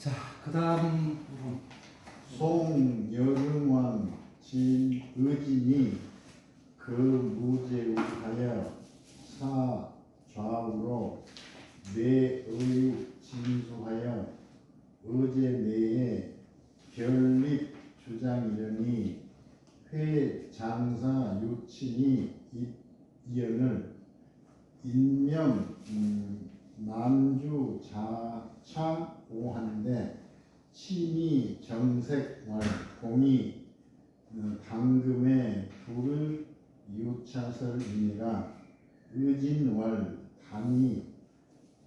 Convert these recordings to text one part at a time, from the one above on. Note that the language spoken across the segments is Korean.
자, 그 다음 부분. 송 여름왕 진 의진이 그 무제우하여 사 좌우로 내의 진수하여 어제 내에 결립 주장이려니 회 장사 유친이 이연을 인명 음, 남주 자 차 오한데 신이 정색월 공이 어, 당금에 불을 유차설이니라 의진월 단이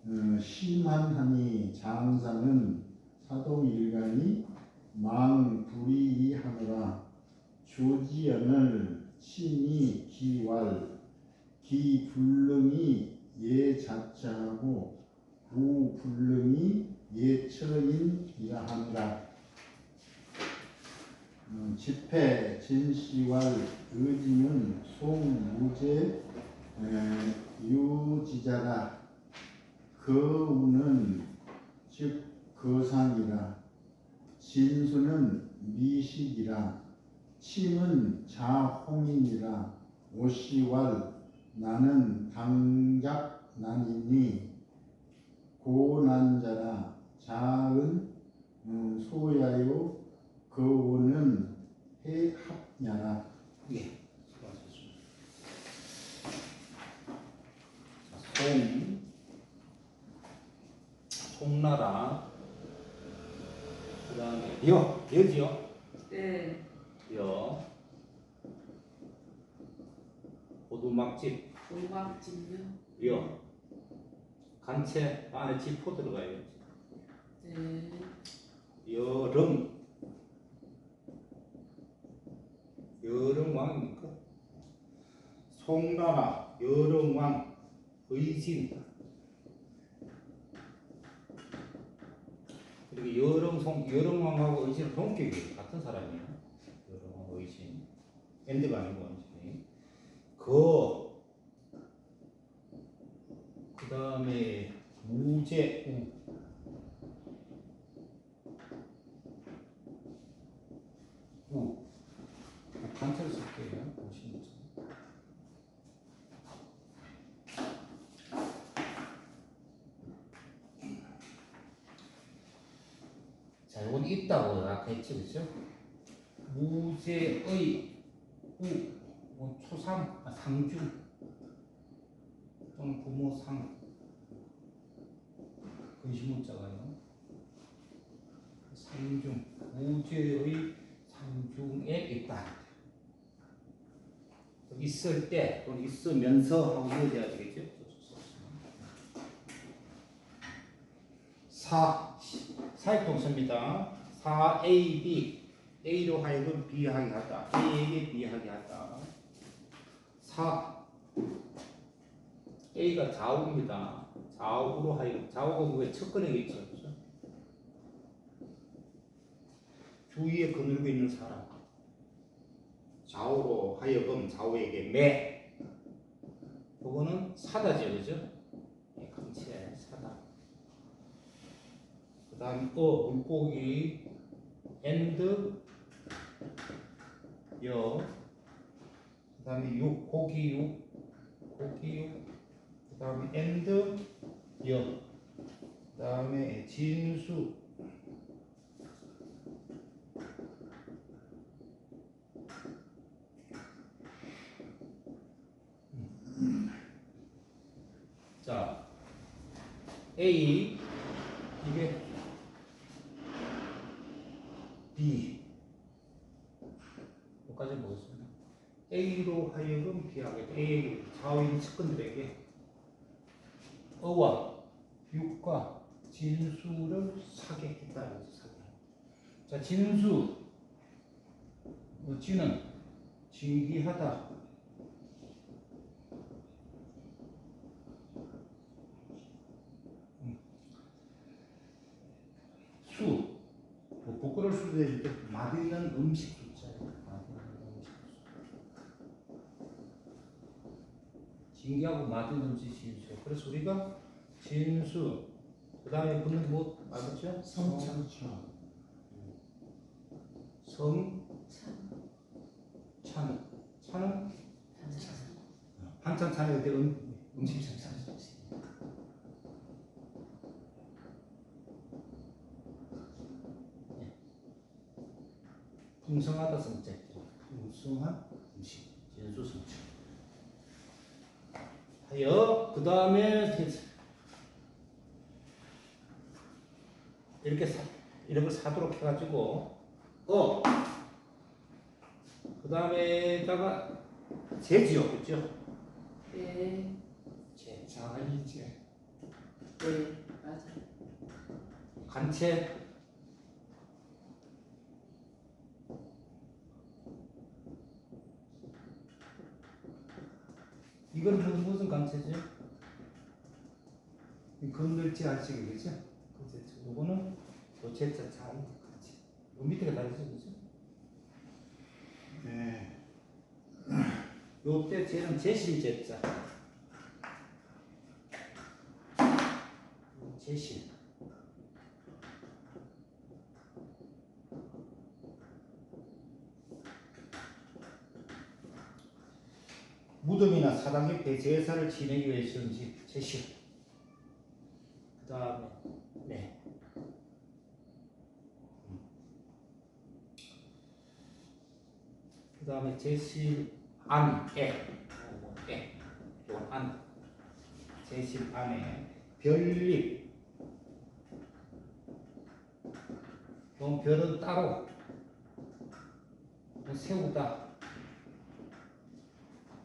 어, 심한하니 장사는 사동일간이 망불이하노라 조지연을 신이 기왈 기불능이 예자자하고 우불능이 예처인이라 한다. 음, 집회 진시왈 의지는 송무제 에, 유지자라 거우는 즉 거상이라. 진수는 미식이라. 침은 자홍이니라. 오시왈 나는 당작 난이니 고난자라 자은 음, 소야요 거우는 해합냐라. 예, 송, 송나라, 그 다음에 여, 여지요? 네. 여, 오두막집, 오막진요. 여, 간채 안에 지포 들어가요. 네. 여름, 여름왕입니까? 송나라, 여름왕, 의진. 그리고 여름송, 여름왕하고 의진은 동격이에요. 같은 사람이에요. 여름왕, 의진. 엔드가 아니고 완전히. 그, 그 다음에 무제, 우. 우. 단체를 쓸게요. 보시면 자, 이건 있다고 아까 했죠, 그죠? 무제의 우, 뭐 초상, 아, 상중 또는 부모상 근시문자가요. 상중, 무제의 상중에 있다. 있을 때 또는 있으면서 하고 이어져야 되겠죠? 사 사역동사입니다. 4AB A로 하여금 B하게 하다. A에게 B하게 하다. 4 A가 좌우입니다. 좌우로 하여금 좌우가 그게 첫근에 있죠. 주위에 거늘고 있는 사람. 좌우로 하여금 좌우에게 매. 그거는 사다죠, 그죠? 예, 강체 사다. 그 다음 어, 물고기 and 여. 그 다음에 육, 고기 육, 고기 육. 그 다음에 and 여. 그 다음에 진수. 자, A 이게 B 여기까지 보겠습니다. A로 하여금 B하게 A 좌우인 측근들에게 어와 육과 진수를. 사게. 자, 진수 어, 진은 진기하다. 수, 뭐 부끄러울 수도 있는데 맛있는 음식. 진기하고 맛있는 음식. 그래서 우리가 진수, 그 다음에 붙는 뭐 맞았죠? 성창차. 성, 찬. 찬은 반찬 찬이 그때 음, 음식 찬. 풍성하다 성자. 풍성한 음식. 진수 성자. 하여 그 다음에 이렇게 사, 이런 걸 사도록 해가지고 어. 그 다음에다가 제지요, 그죠? 네. 제. 자이제. 네. 맞아. 간체. 이건 무슨 무슨 간체죠? 이 건들지 아시게 그죠? 그죠? 요거는 도체자 잘 간체. 요 밑에가 다르죠, 그죠? 네. 요때 쟤는 제실 제자. 제실. 무덤이나 사당 옆에 제사를 지내기 위해서 음식 제실. 그 다음에 네. 그 다음에 제실 안, 애, 어, 애, 또 안, 제실 안에 별립, 또 별은 따로 또 세우다,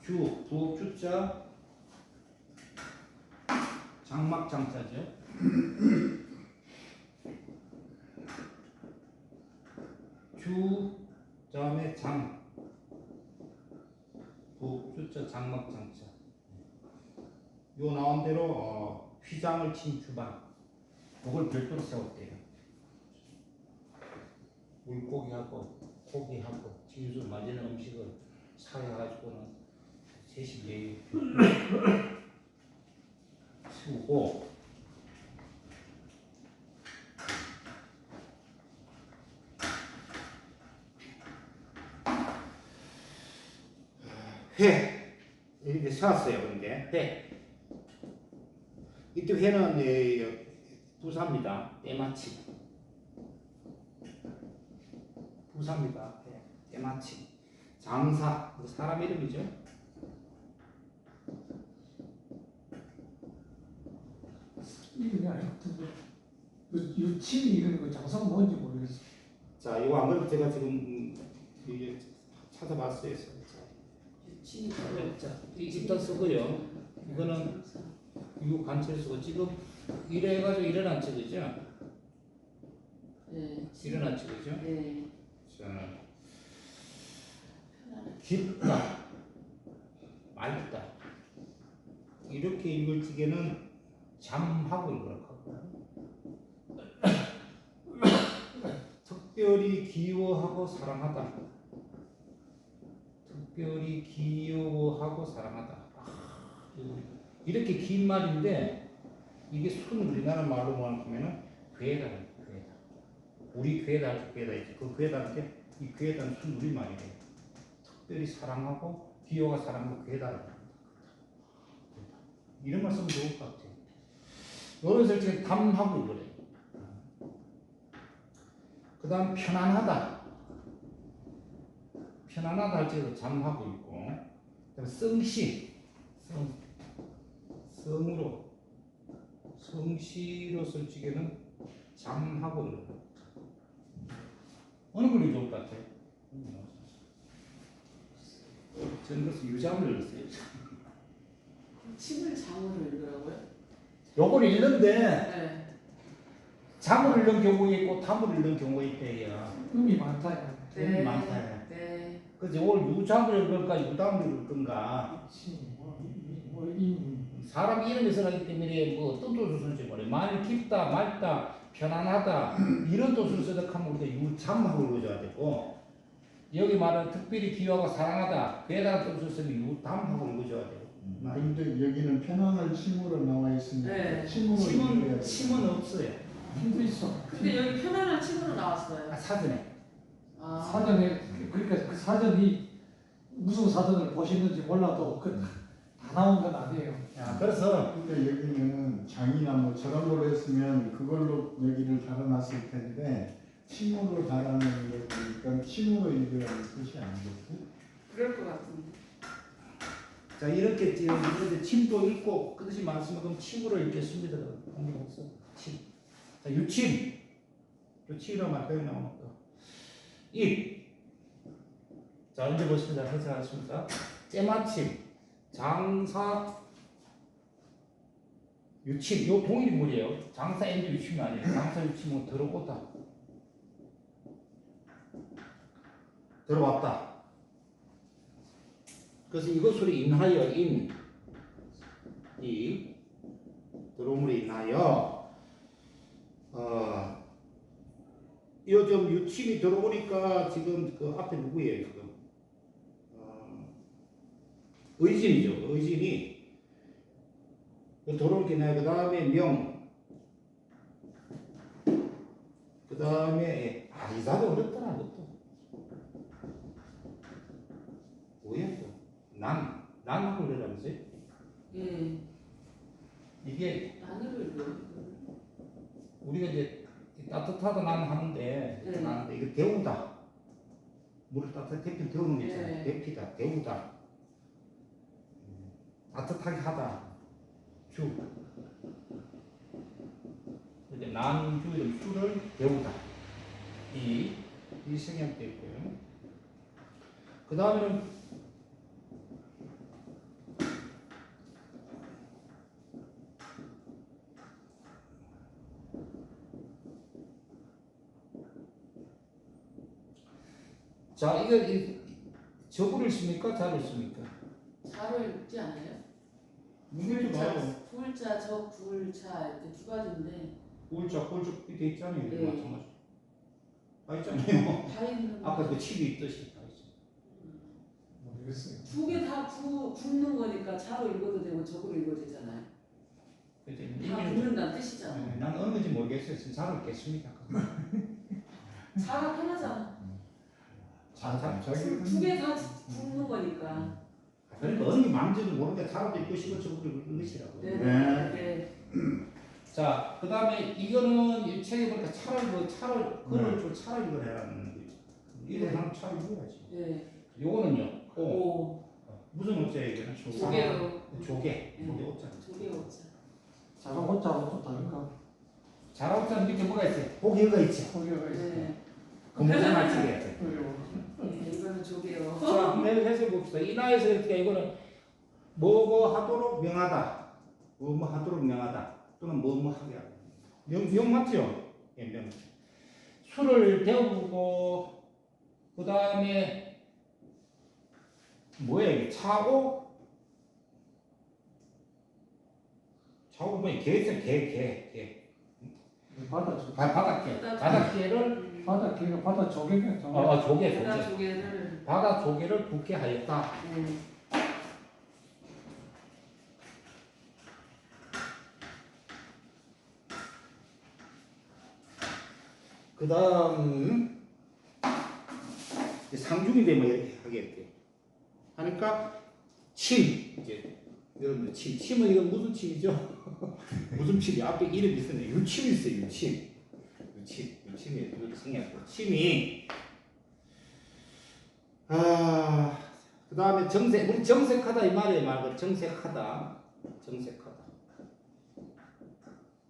주, 부업 주자, 장막 장자죠. 주, 다음에 장, 부주자 장막 장자. 요 나온 대로 어, 휘장을 친 주방. 그걸 별도로 세웠대요. 물고기하고 고기하고 진수 맞는 음식을 사해가지고는 세십예의 세우고 회 이렇게 세웠어요. 근데 회 이때 회는 예, 부사입니다. 때마치 부사입니다. 회, 때마치 장사 그 사람 이름이죠. 이름이 아니었던데 그 유치이 이런 거 장사가 뭔지 모르겠어. 자, 이거 안 그래도 제가 지금 음, 이게 찾아봤어요. 자, 유치. 자, 이 일단 쓰고요. 이거는 이거 관찰 쓰고 지금 이래 해가지고 일어났죠, 그죠? 네. 일어났죠, 그죠? 네. 자. 깊다, 맑다. 이렇게 읽을 적에는 잠하고 읽으라고. 특별히 기워하고 사랑하다. 특별히 기여하고 사랑하다. 아, 이렇게 긴 말인데 이게 순 우리나라 말로 말하면은 괴다, 괴다. 우리 괴다, 괴다. 그 괴다인데 이 괴다는 순 우리 말이에요. 특별히 사랑하고 기여가 사랑하고 괴다를 이런 말 쓰면 좋을 것 같아요. 요런 설정에 담하고 그래. 그 다음 편안하다. 편안하다 할 때도 잠하고 있고. 성시. 성. 성으로. 성시로 쓸 적에는 잠하고 그래. 어느 글이 좋을 것 같아요? 저는 그래서 유잠을 읽었어요. 침을 장으로 읽으라고요? 요걸 읽는데 네. 잠을 읽는 경우가 있고 담을 읽는 경우가 있대요. 음이 많다. 야. 음이 많다. 네. 그래서 오늘 유잠을 읽을까 유담을 읽을 건가. 뭐, 이- 뭐 이, 사람 이름이 서하기 때문에 뭐 어떤 쓸지 몰라 많이 깊다 맑다 편안하다 이런 뜻을 쓰덕하면 우리가 유잠하고 읽어줘야 되고 여기 말하는 특별히 기여하고 사랑하다 괴다한 뜻을 쓰면 유담하고 읽어줘야 되고 나 근데 여기는 편안할 침으로 나와 있으니까 네. 침으로 읽어야 침은 돼. 침은 없어요. 힘도 있어. 근데 여기 편안한 친구로 나왔어요. 아, 사전에. 아. 사전에 그러니까 그 사전이 무슨 사전을 보시는지 몰라도 그 다 나온 건 아니에요. 야, 그래서 근데 여기는 장이나 뭐 저런 걸로 했으면 그걸로 여기를 달아놨을 텐데 침으로 달아놓은 거니까 침으로 읽으라는 뜻이 아니겠어? 그럴 것 같은데. 자 이렇게 지금 이렇게 침도 읽고 그 뜻이 많으면 그럼 침으로 읽겠습니다. 관계가 없어. 침. 자 유침. 유침이라고 말까지 나오는 거. 입. 자 이제 보십니다. 해석하겠습니다. 째마침. 장사. 유침. 요 동일물이에요. 장사 엔드 유침이 아니에요. 장사 유침은 들어오다. 들어왔다. 그래서 이것으로 인하여 인, 이 들어옴으로 인하여 어, 요즘 유침이 들어오니까 지금 그 앞에 누구예요 지금? 어, 의진이죠 의진이. 들어올 게 나요? 그 다음에 명, 그 다음에 아 이사도 어렵더라 그것도. 뭐야 또 난, 난하고 그러라면서요? 예. 이게 안으로 읽어. 우리가 이제 따뜻하다 난 하는데 네. 나는데 이거 데우다. 물을 따뜻하게 데피 데우는 거 있잖아요. 네. 데피다 데우다. 음, 따뜻하게 하다. 주 이제 난주 이런 수를 데우다. 이, 이 성향도 있고요 그 다음에는 자 이거 이, 저구를 씁니까? 자를 씁니까? 자로 읽지 않아요? 문제도 봐요 불자, 저, 불자 이렇게 두 가지인데 꿀자 꿀자 밑에 있잖아요 네. 마찬가지 다 있잖아요 다 있는 아까 그 칩이 있듯이 다 있어 모르겠어요. 두개다 붓는 거니까 자로 읽어도 되고 적으로 읽어도 되잖아요. 그때 다 이미 붓는다는 뜻이잖아. 네, 난 어느지 모르겠어요 지금 자를 겠습니다 자가 편하잖아. 자, 자, 자기 두개다 붓는 거니까. 그러니까 어느 게 마음대로 모르는데 자라도 있고 싶은 저거를 읽는 것이라고 네. 네. 네. 자, 그 다음에 이거는 이 책에 보니까 차를 그 차를 글을 좀 차를 이걸 해라는 거죠. 이거 사람 차를 읽어야지. 네. 요거는요. 오. 오. 무슨 어째 이거는? 조개로. 조개. 네. 조개 옷자. 조개 오자. 자가 혼자하고 좀 다를까? 자라옷자 밑에 뭐가 있어요? 고개가 있지. 거기가 있어. 네. 검정 알치게. 그리고 네. 이거는 조개요. 자, 한번 해서 봅시다. 이 나에서 이렇게 이거는 뭐뭐 하도록 명하다. 뭐뭐 하도록 명하다. 또는 뭐뭐 하게 하다. 명, 명 맞죠? 예, 명. 술을 데우고 그 다음에 뭐야 이게 차고 차고 뭐야 개죠 개개 개. 바다 조 바- 바닥개 바닥개를 바다 개가 바다 조개가 어, 어 조개 바다 조개 조개를. 바다 조개를 붓게 하였다. 네. 그 다음 상중이 되면 이렇게 하겠대. 하니까 침 이제 여러분들 침 침은 이건 무슨 침이죠? 무슨 침이 앞에 이름이 있었네. 유침이 있어요. 유침 유침 유침이 생겼고 침이 아그 다음에 정색 우리 정색하다 이 말이에요 말고 정색하다. 정색하다.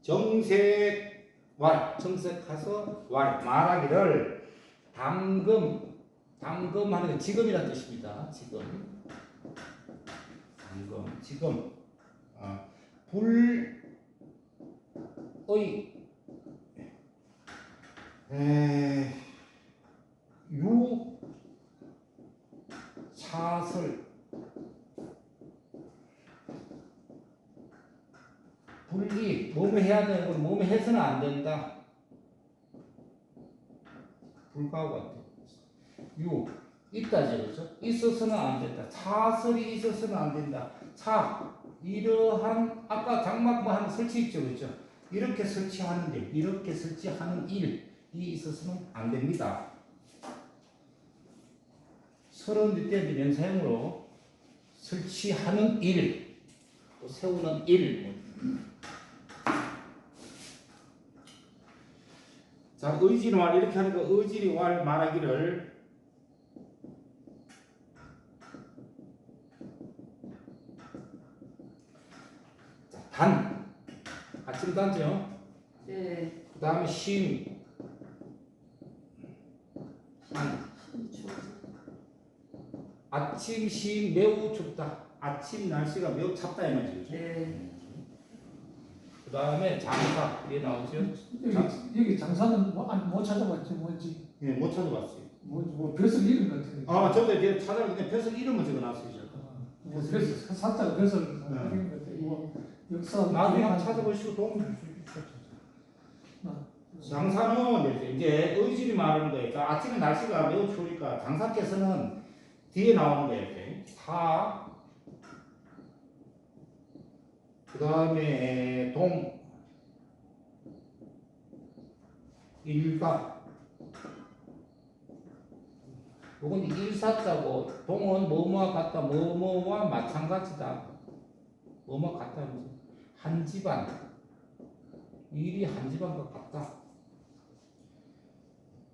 정색 왈 정색해서 왈 말하기를 당금 당금하는 건 지금이라는 뜻입니다. 지금. 당금 지금. 아, 불의. 에, 유 사설 불이 몸을 해야 건 몸에 해서는 안 된다. 불가하고 같아. 유 있다죠, 그렇죠? 있어서는 안 된다. 차설이 있어서는 안 된다. 차 이러한 아까 장막만 하는 설치 있죠, 그렇죠? 이렇게 설치하는 일, 이렇게 설치하는 일이 있어서는 안 됩니다. 서른 뒷대 명사형으로 설치하는 일, 또 세우는 일. 자, 의지는 말 이렇게 하니까 의지리 왈 말하기를 자, 단 아침 단죠. 네. 그 다음에 심, 한 신초. 아침 심 매우 춥다. 아침 날씨가 매우 찹다 이 말이죠. 그죠? 네. 그 다음에 장사 이게 나오죠. 여기, 여기 장사는 뭐, 아니, 못 찾아봤지 뭔지 예, 못 찾아봤어요. 뭐, 뭐 벼슬 이름 같은 거 아, 저도 이제 찾아봤는데 벼슬 이름을 적어놨어요. 저. 뭐 벼슬 사자가 벼슬 이름 같은 거 역사 나중에 한번 찾아보시고 도움을 줄수 있죠. 장사는 이제- 의질이 말하는 거예요. 그러니까 아침에 날씨가 매우 추우니까 장사께서는 뒤에 나오는 거예요. 이렇게. 사, 그 다음에 동, 일각. 요건 일사자고 동은 뭐뭐와 같다, 뭐뭐와 마찬가지다. 뭐뭐 같다. 한 집안. 일이 한 집안과 같다.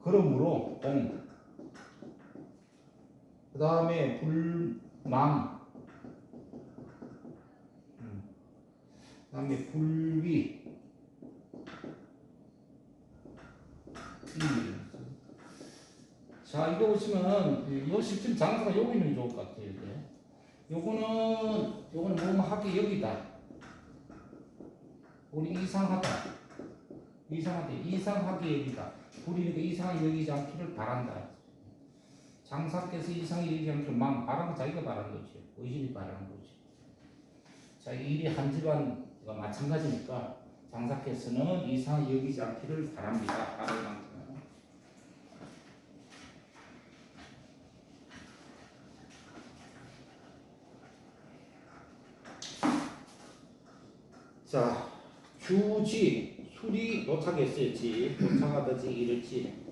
그러므로 동. 그 다음에 불망. 음. 그 다음에 불위. 일. 자, 이거 보시면, 요 실질 장사가 여기 있는 게 좋을 것 같아요, 이게. 요거는, 요거는 뭐 하기 여기다. 우리 이상하다. 이상하다. 이상하게 여기다. 우리는 그 이상하게 여기지 않기를 바란다. 장사께서 이상하게 여기지 않기를 막건 자기가 바란 거지. 의심이 바라는 거지. 자, 이 일이 한 집안과 마찬가지니까 장사께서는 이상하게 여기지 않기를 바랍니다. 자, 주지, 술이 도착했어요. 지, 도착하듯이 이랬지.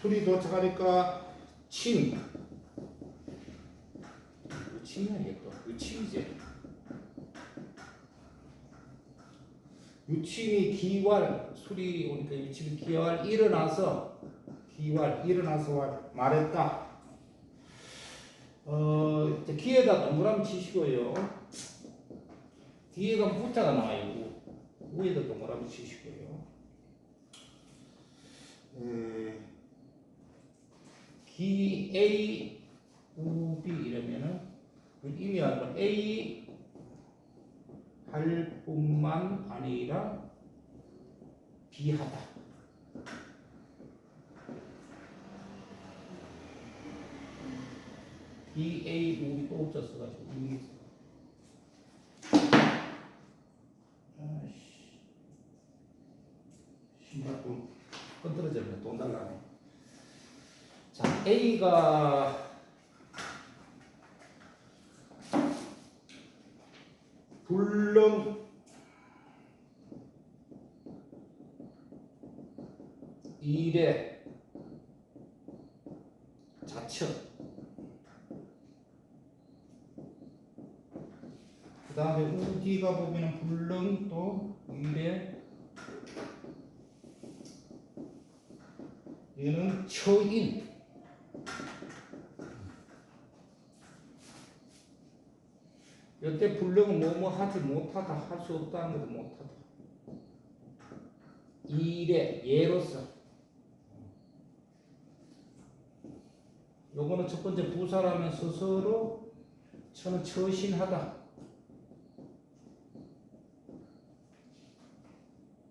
술이 도착하니까 침. 이거 침이야, 이게 또. 이거 침이지. 유침이 기활, 술이 오니까 유침이 기활 일어나서, 기활 일어나서 말- 말했다. 어, 기에다 동그라미 치시고요. 뒤에가 부자가 나와요. 우. 위에다 동그라미 치시고요. 에, 기 A 우 B 이러면은 그 의미하는 건 A 할 뿐만 아니라 비하다. B A 우 B 또 없어 써가지고 이게 아이씨. 신발 돈 건드려졌네. 돈 달라네. 자, A가 불능. 일의 자척 그 다음에 우기가 보면은 불능 또 일의 얘는 처인 여태 불능은 뭐뭐 하지 못하다 할 수 없다는 것도 못하다 일의 예로서 요거는 첫 번째 부사라면 스스로 저는 처신하다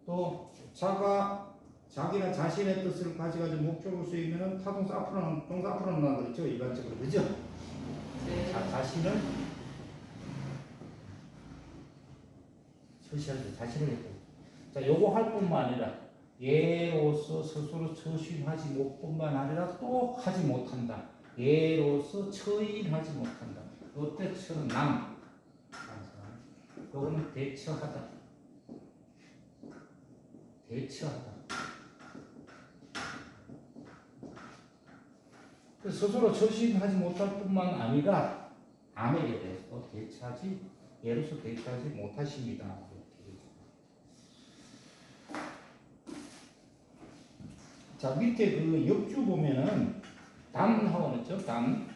또 자가 자기나 자신의 뜻을 가져가지고 목적을 쓰이면은 타동사 앞으로 나오는 동사 앞으로 나오는 거 있죠 일반적으로 그죠? 네. 자, 자신을 때 자신을 했고 자 요거 할 뿐만 아니라 예로서 스스로 처신하지 못뿐만 아니라 또 하지 못한다. 예로서 처인하지 못한다. 어때 처는 남. 요거는 대처하다. 대처하다. 그 스스로 처신하지 못할 뿐만 아니라 남에게 대해서 대처하지 예로서 대처하지 못하십니다. 이렇게. 자 밑에 그 역주 보면은 담하고는 죠 담.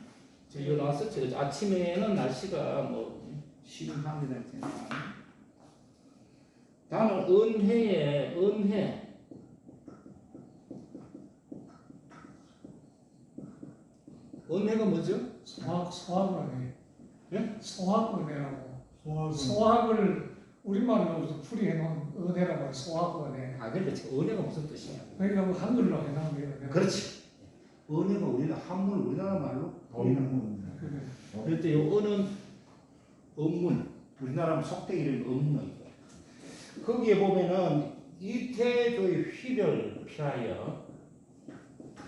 저 여기 나왔었죠. 아침에는 날씨가 뭐 심합니다. 다음은 은혜에 은혜. 은혜가 뭐죠? 소학 소학원에 예? 소화근 소학을 우리말로 풀이해 놓은 은혜라고 해요, 소학원에 아 지금 은혜가 무슨 뜻이냐? 그러니까 뭐 한글로 해놓은 게 은혜. 그렇지. 은혜가 우리가 한문 우리나라 말로 보이는 그래. 그때 요 은은 음문 우리나라 속대 이름 음문이고 거기에 보면은 이태조의 휘를 피하여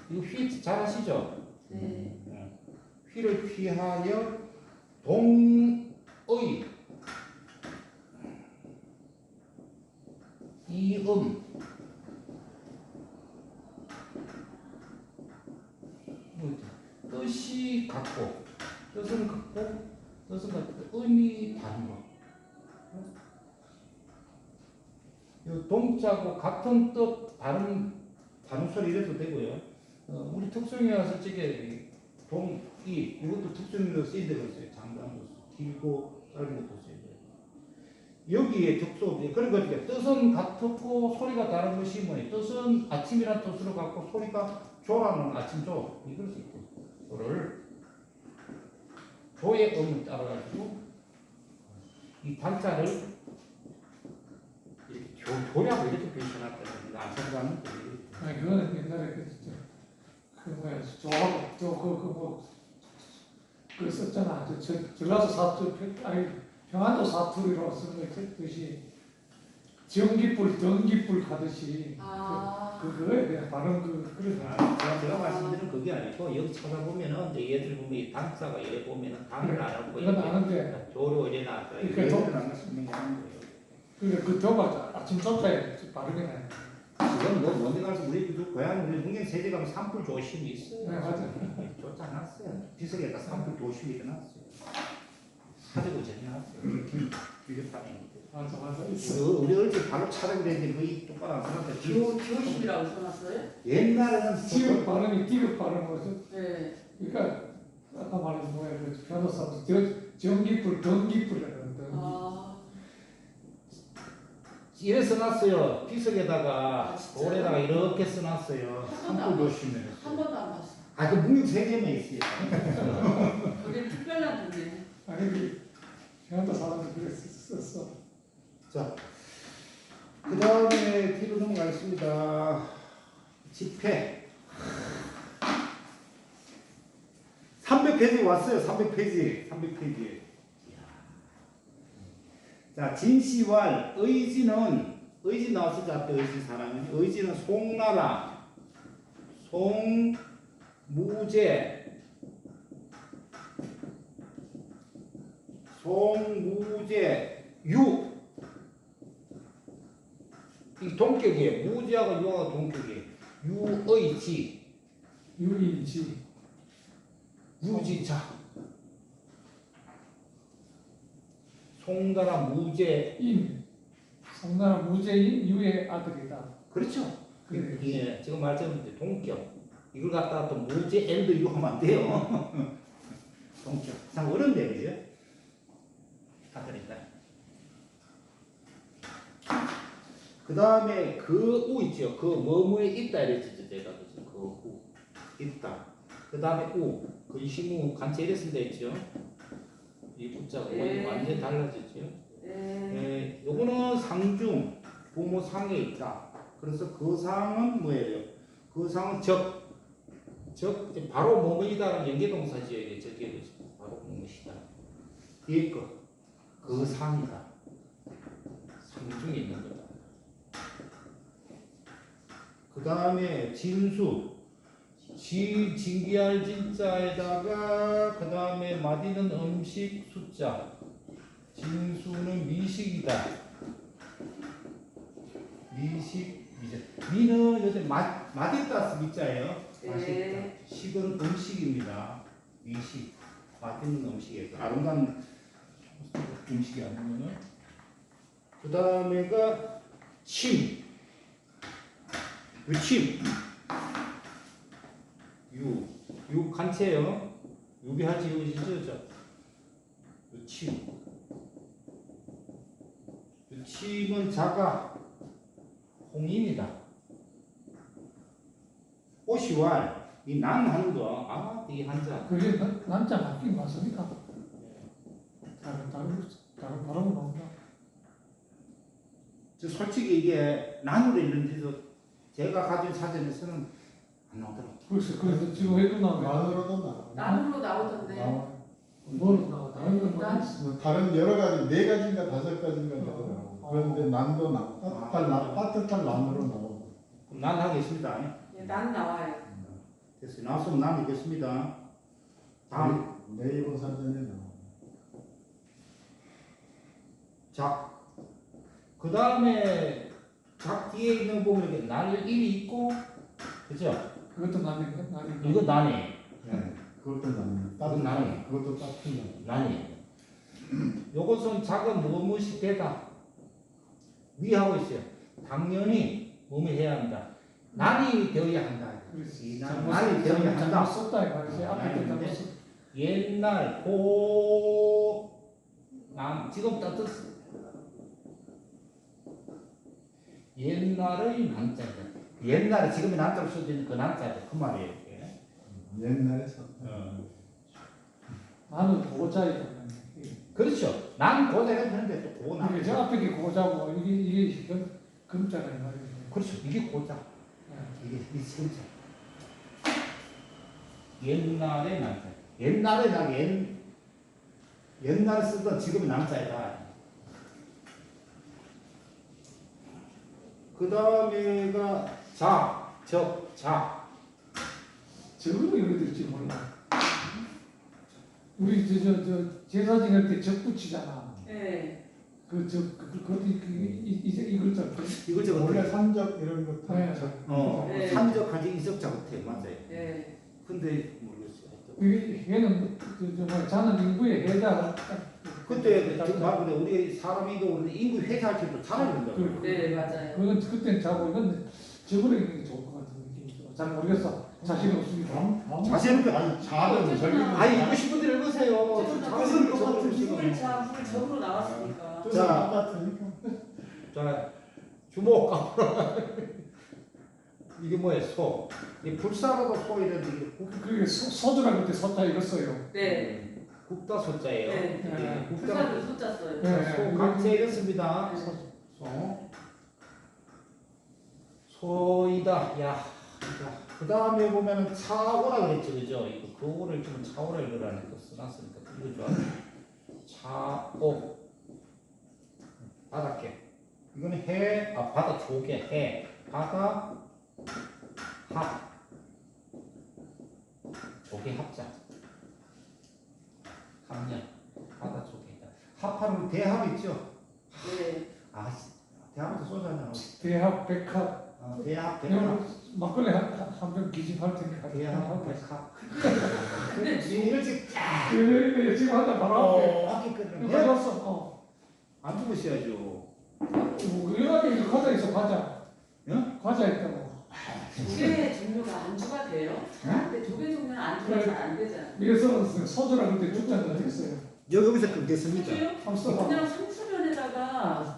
이거 휘잘 아시죠? 네. 휘를 피하여 동의 이음 뭐 뜻이 같고 뜻은 같고 뜻은 같고 의미 다른 거. 이 동자고 같은 뜻 다른 다른 소리 이래도 되고요. 어, 우리 특성에 와서 저게 동이 이것도 특성으로 쓰인 데가 있어요. 장단도 길고 짧은 것도 쓰이고 여기에 접속 그런 거죠. 뜻은 같고 소리가 다른 것이 뭐예요? 뜻은 아침이란 뜻으로 갖고 소리가 조라는 아침조. 이걸 수 있고 조를 조의 음을 따라가지고 이 단자를 이렇게 조, 조라고 이렇게 표현해놨다는 아침과는 아니 그거는 옛날에 그, 저, 그 뭐야 조하고 또그그뭐그 썼잖아. 저, 저 전라도 사투 평- 아니 평안도 사투리로 쓰는 거 뜻이 전기불 전기불 가듯이 아. 그 그거에 대한 발음 그 그런 아, 제가, 제가 말씀드린 그게 아니고 여기 찾아보면은 이제 얘들 보면 이 단자가 얘 보면은 단을 안 하고 그건 아는데 조로 이래 놨다 그러니까 얘들은 안 쓰는 거예요. 그러니까 그 도가 아침 조자에 발음이 나요. 그건 뭐 먼데 가서 우리 그 고향 우리 흥경 세제 가면 산불 조심이 있어요. 네 맞아. 쫓아 놨어요. 비석에다 산불 조심이 해놨어요. 사대고 전해놨어요. 맞아 맞아. 우리 어릴 바로 찾아보랬는데 거의 똑바로 안 써놨다. 교 교십이라고 써놨어요? 옛날에는 지금 발음이 디귿 발음으로 써. 네. 그러니까 아까 말한 뭐야 그 변호사 저 전기불 전기불이라는데 아. 이래 써놨어요. 비석에다가 아? 돌에다가 이렇게 써놨어요. 한 번도 산불 안 조심해. 한 번도 안 봤어. 아, 그 문경 세 개만 있어요. 우리 특별한 분이네. 아니 그 변호사 사람들 그랬었어. 자, 그 다음에 뒤로 넘어가겠습니다. 집회. 300페이지 왔어요. 300페이지. 300페이지. 자, 진시왈 의지는 의지 나왔었죠. 앞에 의지 사람은 의지는 송나라, 송무제, 송무제, 유. 이 동격이에요. 무지하고 유하고 동격이에요. 유의 지, 유인지 유지자. 송나라 무제. 인 성나라 무제인 유의 아들이다. 그렇죠. 그래. 예, 지금 말씀드린 동격. 이걸 갖다가 또 무제 엔드 이거 하면 안 돼요. 동격. 참 어렵네, 그죠? 아들이다. 그 다음에 그 우 있죠. 그 뭐뭐에 있다 이랬죠. 제가 그죠. 그 우. 있다. 그 다음에 우. 그 이시무 간체 이랬습니다 있죠. 이 우자가 네. 완전히 달라졌죠. 네. 예, 요거는 상중 부모 상에 있다. 그래서 그 상은 뭐예요? 그 상은 적, 적 바로 뭐뭐이다라는 연계동사지요. 이게 저게 바로 뭐뭐이다. 뒤에 거, 그 상이다. 상중에 있는 거다. 그 다음에 진수. 지, 진기할 진자에다가 그 다음에 마디는 음식 숫자. 진수는 미식이다. 미식, 미식. 미는 요새 마, 마데따스 미자예요. 네. 맛있다. 식은 음식입니다. 미식. 맛있는 음식이에요. 아름다운 음식이 아니면은. 그 다음에가 침. 요 침. 유. 유 간체요. 유비하지 유지죠. 요 침. 요 침은 자가 홍입니다. 오시왈. 이난 하는 거. 아, 이 한자. 그게 나- 남자 맞긴 맞습니까? 다른 다른 다른 발음은 없나? 저 솔직히 이게 난으로 있는데도 제가 가진 사전에서는 안 나오더라고요. 그래서 그래서 지금 왜 끝나고 만으로도 나와. 나무로 나오던데. 나와. 뭐로 나와? 다른 건 난- 뭐지? 뭐 다른 여러 가지 네 가지인가 다섯 가지인가 되더라고. 어. 그런데 난도 나 따뜻한 나 따뜻한 난으로 나오고. 그럼 난 하겠습니다. 예, 난 나와요. 됐어요. 나왔으면 난 하겠습니다. 다음 네이버 사전에 나와. 작. 그 다음에 작 뒤에 있는 보면 이렇게 날 일이 있고, 그죠? 그것도 나는 나는 이거 난이, 네. 그것도 난. 그건 나네. 그것도 따뜻한 난. 난이. 요것은 작은 무엇이 되다. 위하고 있어요. 당연히 몸이 해야 한다. 난이 되어야 한다. 잘못 난이 되어야 한다. 썼다 이 말이지. 앞에 게 잘못 아닌데? 썼. 옛날 고 남, 지금 따뜻 옛날의 남자다. 옛날에 지금의 남자로 써지는 그 남자다. 그 말이에요. 이게. 옛날에 썼. 어. 나는 고자이다. 그렇죠. 난 고대가 되는데 또 고남. 이게 저 앞에 게 고자고 이게 이게 금 금자가 이 말이지. 그렇죠. 이게 고자. 네. 이게 이 진짜. 옛날의 남자. 옛날에 나 옛, 옛날에 쓰던 지금의 남자이다. 그 다음에가 자, 적, 자. 저거로 예를 들지 몰라. 우리 저 저 저 제사 지낼 때적 붙이잖아. 예. 그저그 이제 이걸 좀 이걸 제가 원래 산적 이런 거 다. 네. 적- 어, 네. 산적하지 이적자 같아. 맞아요. 예. 근데. 이게 얘는 그저 자는 인구의 해당. 그때 지금 말보다 우리 사람이 이거 우리 인구 회사할 때도 잘하는다 그- 네, 맞아요. 그건 그땐 자고 이건 저거로 있는 게 좋을 것 같은 느낌이. 잘 모르겠어. 자신 자세는 그- 아니 자는 저기. 아, 읽고 싶은 대로 읽으세요. 어쨌든 자세는 그 똑같은 지금. 자, 물 적으로 나왔으니까. 자. 똑같으니까. 자, 주목 까불어. 이게 뭐예요? 소. 이 불사라도 소 이런데 이게 국, 그게 소- 소주랑 그때 소자 읽었어요. 네. 국다 소자예요. 네. 예, 국다 부산을 숫자 써요. 네. 소 강제 이렇습니다. 네. 소. 소이다. 야. 그 다음에 보면은 차오라 그랬죠, 그죠? 이거 그거를 좀 차오라 읽으라는 거 써놨으니까 이거 좋아. 차오. 바닷개. 이거는 해, 아 바다 조개, 해, 바다, 합. 조개 합자. 합력. 바다 조개다. 합하면 대합 있죠? 네. 아, 대합도 쏘잖아. 대학 백합. 어, 대합, 대합. 이거 막걸리 한병 기증할 테니까. 대합, 백합. 근데 일찍 쫙. 예, 예, 지금 한잔 바로 앞에. 어, 대- 가져왔어. 어. 안 죽으셔야죠. 일하게 이거 과자 있어 과자. 응? 과자 있다고. 조개 종류가 안주가 돼요? 근데 조개 종류는 안주가. 잘 안 되잖아요. 이래서 소주랑 그때 죽자는 거 있어요. 여기서? 한번 써봐. 그냥 상수면에다가